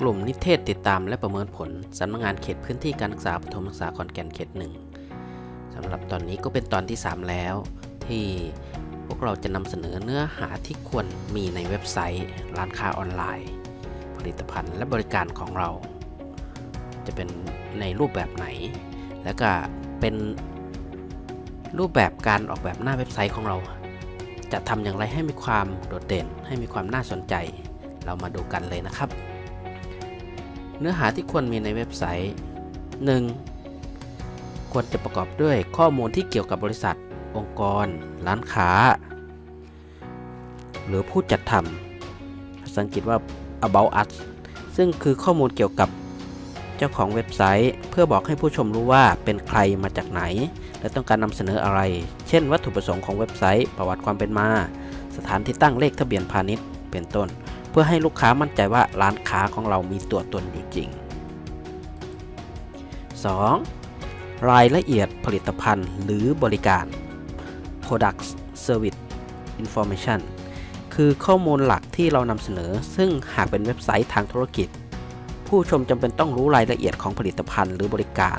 กลุ่มนิเทศติดตามและประเมินผลสำนักงานเขตพื้นที่การศึกษาปฐมศึกษาขอนแก่นเขตหนึ่งสำหรับตอนนี้ก็เป็นตอนที่ 3 แล้ว ที่พวกเราจะนำเสนอเนื้อหาที่ควรมีในเว็บไซต์ ร้านค้าออนไลน์ ผลิตภัณฑ์และบริการของเรา จะเป็นในรูปแบบไหน แล้วก็เป็นรูปแบบการออกแบบหน้าเว็บไซต์ของเรา จะทำอย่างไรให้มีความโดดเด่น ให้มีความน่าสนใจ เรามาดูกันเลยนะครับ เนื้อหาที่ควรมีในเว็บไซต์ 1. ควรจะประกอบด้วยข้อมูลที่เกี่ยวกับบริษัท องค์กร ร้านค้า หรือผู้จัดทำภาษาอังกฤษว่า about us ซึ่งคือข้อมูลเกี่ยวกับเจ้าของเว็บไซต์ เพื่อบอกให้ผู้ชมรู้ว่าเป็นใครมาจากไหน และต้องการนำเสนออะไร เช่น วัตถุประสงค์ของเว็บไซต์ ประวัติความเป็นมา สถานที่ตั้งเลขทะเบียนพาณิชย์ เป็นต้น พื่อให้ลูกค้ามั่นใจว่าร้านค้าของเรามีตัวตนอยู่จริง 2. รายละเอียดผลิตภัณฑ์หรือบริการ (Product, Service, Information คือข้อมูลหลักที่เรานำเสนอ ซึ่งหากเป็นเว็บไซต์ทางธุรกิจ ผู้ชมจำเป็นต้องรู้รายละเอียดของผลิตภัณฑ์หรือบริการ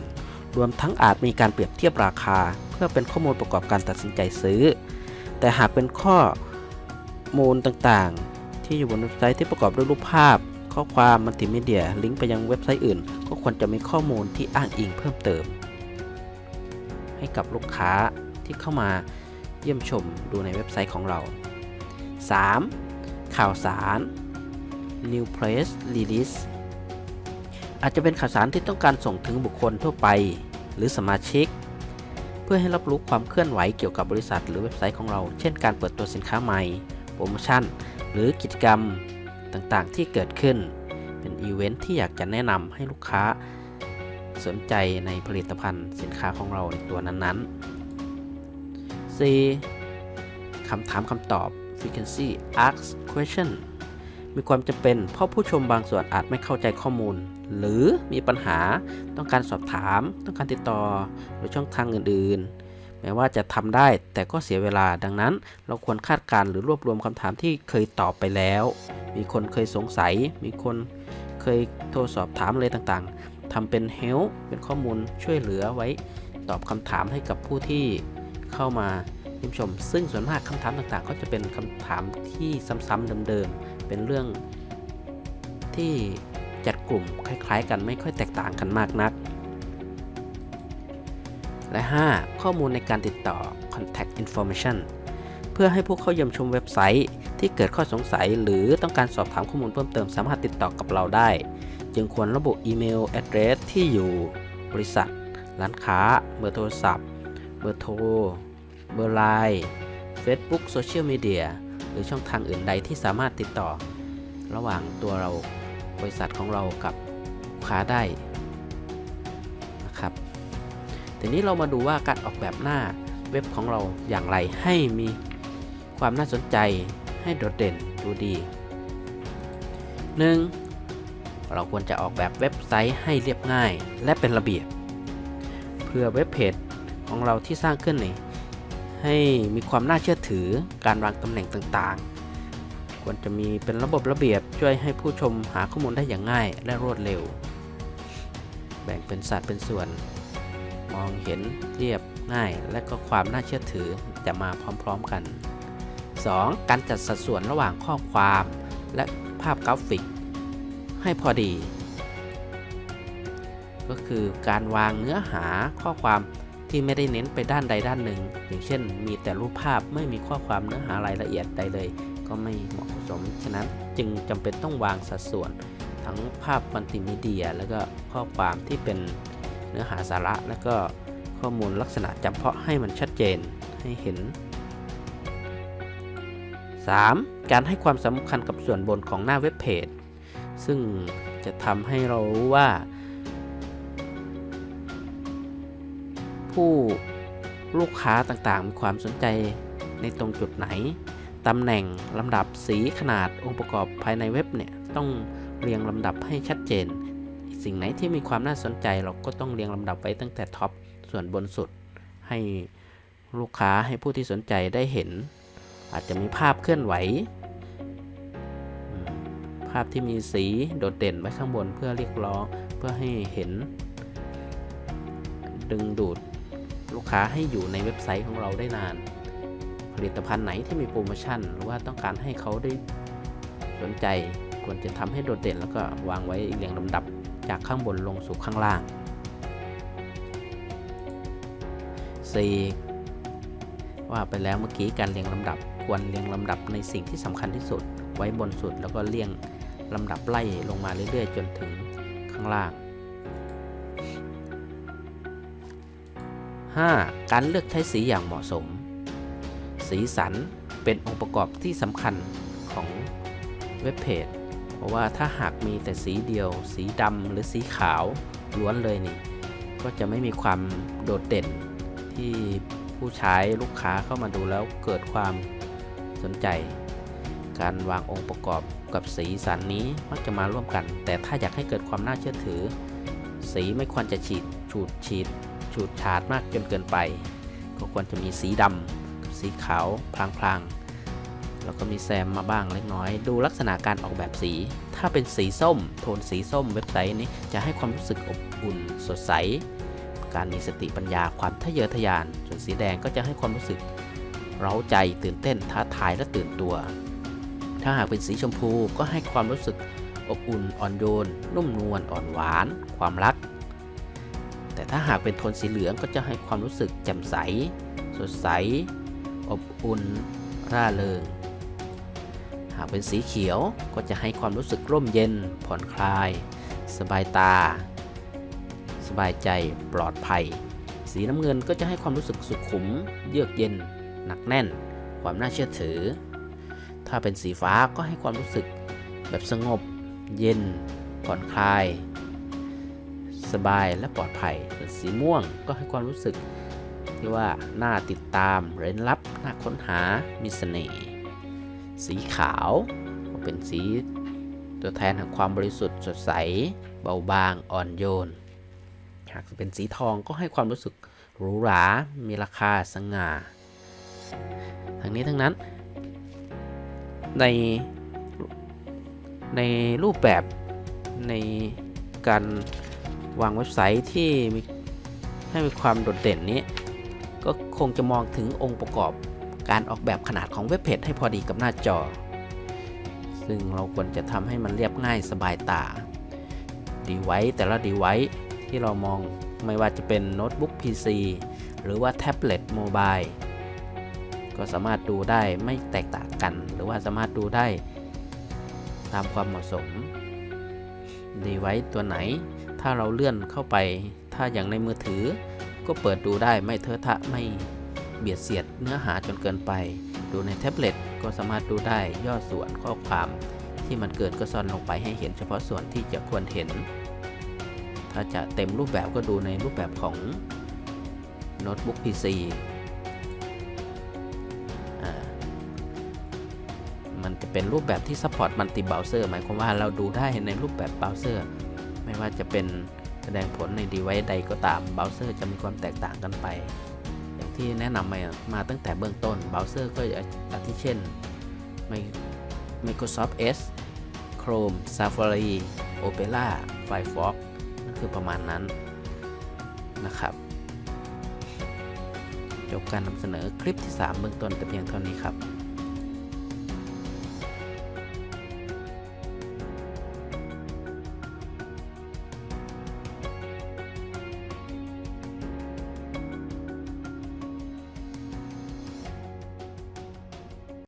รวมทั้งอาจมีการเปรียบเทียบราคา เพื่อเป็นข้อมูลประกอบการตัดสินใจซื้อ แต่หากเป็นข้อมูลต่างๆ ที่อยู่บนเว็บไซต์ที่ประกอบด้วยรูปภาพ ข้อความมัลติมีเดีย ลิงก์ไปยังเว็บไซต์อื่น ก็ควรจะมีข้อมูลที่อ้างอิงเพิ่มเติม ให้กับลูกค้าที่เข้ามาเยี่ยมชมดูในเว็บไซต์ของเรา 3. ข่าวสาร New Press Release อาจจะเป็นข่าวสารที่ต้องการส่งถึงบุคคลทั่วไป หรือสมาชิก เพื่อให้รับรู้ความเคลื่อนไหวเกี่ยวกับบริษัทหรือเว็บไซต์ของเรา เช่นการเปิดตัวสินค้าใหม่ โปรโมชั่น หรือกิจกรรมต่างๆที่เกิดขึ้น เป็นอีเวนท์ที่อยากจะแนะนำให้ลูกค้าสนใจในผลิตภัณฑ์สินค้าของเราในตัวนั้นๆ 4. คำถามคำตอบ frequency ask question มีความจำเป็น เพราะผู้ชมบางส่วนอาจไม่เข้าใจข้อมูล หรือมีปัญหาต้องการสอบถาม ต้องการติดต่อหรือช่องทางอื่นๆ แม้ว่าจะทำได้ แต่ก็เสียเวลาดังนั้น เราควรคาดการณ์หรือรวบรวมคำถามที่เคยตอบไปแล้ว มีคนเคยสงสัย มีคนเคยโทรสอบถามอะไรต่างๆทำเป็น help เป็นข้อมูลช่วยเหลือไว้ ตอบคำถามให้กับผู้ที่เข้ามาเยี่ยมชม ซึ่งส่วนมากคำถามต่างๆ ก็จะเป็นคำถามที่ซ้ำๆเดิมๆเป็นเรื่องที่จัดกลุ่มคล้าย ๆ กันไม่ค่อยแตกต่างกันมากนัก และ 5. ข้อมูลในการติดต่อ contact information เพื่อให้ผู้เข้าเยี่ยมชมเว็บไซต์ ที่เกิดข้อสงสัย หรือต้องการสอบถามข้อมูลเพิ่มเติมสามารถติดต่อกับเราได้ จึงควรระบุอีเมล address ที่อยู่ บริษัท ร้านค้า เบอร์โทรศัพท์ เบอร์โทร เบอร์ไลน์ Facebook โซเชียลมีเดียหรือช่องทางอื่นใดที่สามารถติดต่อ ระหว่างตัวเราบริษัทของเรากับลูกค้าได้ ทีนี้เรามาดูว่าการออกแบบหน้าเว็บของเราอย่างไรให้มีความน่าสนใจให้โดดเด่นดูดี 1. เราควรจะออกแบบเว็บไซต์ให้เรียบง่ายและเป็นระเบียบ เพื่อเว็บเพจของเราที่สร้างขึ้นนี่ให้มีความน่าเชื่อถือการวางตำแหน่งต่างๆ ควรจะมีเป็นระบบระเบียบช่วยให้ผู้ชมหาข้อมูลได้อย่างง่ายและรวดเร็ว แบ่งเป็นสัดเป็นส่วน มองเห็นเรียบง่าย และก็ความน่าเชื่อถือจะมาพร้อมๆกัน 2. การจัดสัดส่วนระหว่างข้อความและภาพกราฟิก ให้พอดี ก็คือการวางเนื้อหาข้อความที่ไม่ได้เน้นไปด้านใดด้านหนึ่ง อย่างเช่น มีแต่รูปภาพไม่มีข้อความเนื้อหารายละเอียดใดเลย ก็ไม่เหมาะสม ฉะนั้นจึงจำเป็นต้องวางสัดส่วน ทั้งภาพมัลติมีเดีย แล้วก็ข้อความที่เป็น เนื้อหาสาระแล้วก็ข้อมูลลักษณะจำเพาะให้มันชัดเจนให้เห็น 3. การให้ความสำคัญกับส่วนบนของหน้าเว็บเพจ ซึ่งจะทำให้เรารู้ว่า ผู้ลูกค้าต่างๆ มีความสนใจในตรงจุดไหน ตำแหน่งลำดับสีขนาดองค์ประกอบภายในเว็บเนี่ย ต้องเรียงลำดับให้ชัดเจน สิ่งไหนที่มีความน่าสนใจเราก็ต้องเรียงลำดับไว้ตั้งแต่ท็อปส่วนบนสุด ให้ลูกค้าให้ผู้ที่สนใจได้เห็น อาจจะมีภาพเคลื่อนไหว ภาพที่มีสีโดดเด่นไว้ข้างบนเพื่อเรียกร้องเพื่อให้เห็น ดึงดูดลูกค้าให้อยู่ในเว็บไซต์ของเราได้นาน ผลิตภัณฑ์ไหนที่มีโปรโมชั่น หรือว่าต้องการให้เขาได้สนใจควรจะทำให้โดดเด่นแล้วก็วางไว้เรียงลำดับ จากข้างบนลงสู่ข้างล่าง 4. ว่าไปแล้วเมื่อกี้การเรียงลำดับควรเรียงลำดับในสิ่งที่สำคัญที่สุด ไว้บนสุดแล้วก็เรียงลำดับไล่ลงมาเรื่อยๆ จนถึงข้างล่าง 5. การเลือกใช้สีอย่างเหมาะสม สีสันเป็นองค์ประกอบที่สำคัญของเว็บเพจ เพราะว่าถ้าหากมีแต่สีเดียว สีดำหรือสีขาวล้วนเลยนี่ ก็จะไม่มีความโดดเด่นที่ผู้ใช้ลูกค้าเข้ามาดูแล้วเกิดความสนใจ การวางองค์ประกอบกับสีสันนี้มักจะมาร่วมกัน แต่ถ้าอยากให้เกิดความน่าเชื่อถือ สีไม่ควรจะฉีดฉูดฉีดฉูดฉาดมากจนเกินไป ก็ควรจะมีสีดำกับสีขาวพลางๆ แล้วก็มีแซมมาบ้างเล็กน้อย ดูลักษณะการออกแบบสี ถ้าเป็นสีส้ม โทนสีส้มเว็บไซต์นี้จะให้ความรู้สึกอบอุ่นสดใส การมีสติปัญญาความทะเยอทะยาน ส่วนสีแดงก็จะให้ความรู้สึก เร้าใจตื่นเต้นท้าทายและตื่นตัว ถ้าหากเป็นสีชมพูก็ให้ความรู้สึกอบอุ่นอ่อนโยน นุ่มนวลอ่อนหวาน ความรัก แต่ถ้าหากเป็นโทนสีเหลืองก็จะให้ความรู้สึกแจ่มใส สดใส อบอุ่น ร่าเริง หากเป็นสีเขียวก็จะให้ความรู้สึกร่มเย็น ผ่อนคลาย สบายตา สบายใจปลอดภัย สีน้ำเงินก็จะให้ความรู้สึกสุขุม เยือกเย็น หนักแน่น ความน่าเชื่อถือ ถ้าเป็นสีฟ้าก็ให้ความรู้สึกแบบสงบ เย็น ผ่อนคลาย สบายและปลอดภัยส่วนสีม่วงก็ให้ความรู้สึกที่ว่าน่าติดตามเร้นลับน่าค้นหามีเสน่ห์ สีขาว เป็นสีตัวแทนแห่งความบริสุทธิ์สดใส เบาบางอ่อนโยน หากเป็นสีทองก็ให้ความรู้สึกหรูหรา มีราคาสง่า ทั้งนี้ทั้งนั้น ในในรูปแบบในการวางเว็บไซต์ที่มีให้มีความโดดเด่นนี้ ก็คงจะมองถึงองค์ประกอบ การออกแบบขนาดของเว็บเพจให้พอดีกับหน้าจอ ซึ่งเราควรจะทำให้มันเรียบง่ายสบายตาดีไว้แต่ละดีไว้ที่เรามองไม่ว่าจะเป็นโน้ตบุ๊ก PC หรือว่าแท็บเล็ตโมบายก็สามารถดูได้ไม่แตกต่างกัน หรือว่าสามารถดูได้ ตามความเหมาะสม ดีไว้ตัวไหน ถ้าเราเลื่อนเข้าไป ถ้าอย่างในมือถือ ก็เปิดดูได้ไม่เทอะทะไม่ เบียดเสียดเนื้อหาจนเกินไป ดูในแท็บเล็ตก็สามารถดูได้ย่อส่วนข้อความที่มันเกิดก็ซ่อนลงไปให้เห็นเฉพาะส่วนที่จะควรเห็น ถ้าจะเต็มรูปแบบก็ดูในรูปแบบของโน้ตบุ๊ก PC มันจะเป็นรูปแบบที่ support multi browser หมายความว่าเราดูได้ในรูปแบบเบราว์เซอร์ ไม่ว่าจะเป็นแสดงผลใน device ใดก็ตามเบราว์เซอร์จะมีความแตกต่างกันไป ที่แนะนำมามาตั้งแต่เบื้องต้นเบราว์เซอร์ก็อาทิเช่น Microsoft Edge Chrome Safari Opera Firefox นั่นคือประมาณนั้นนะครับ จบการนำเสนอคลิปที่ 3 เบื้องต้นแต่เพียงเท่านี้ครับ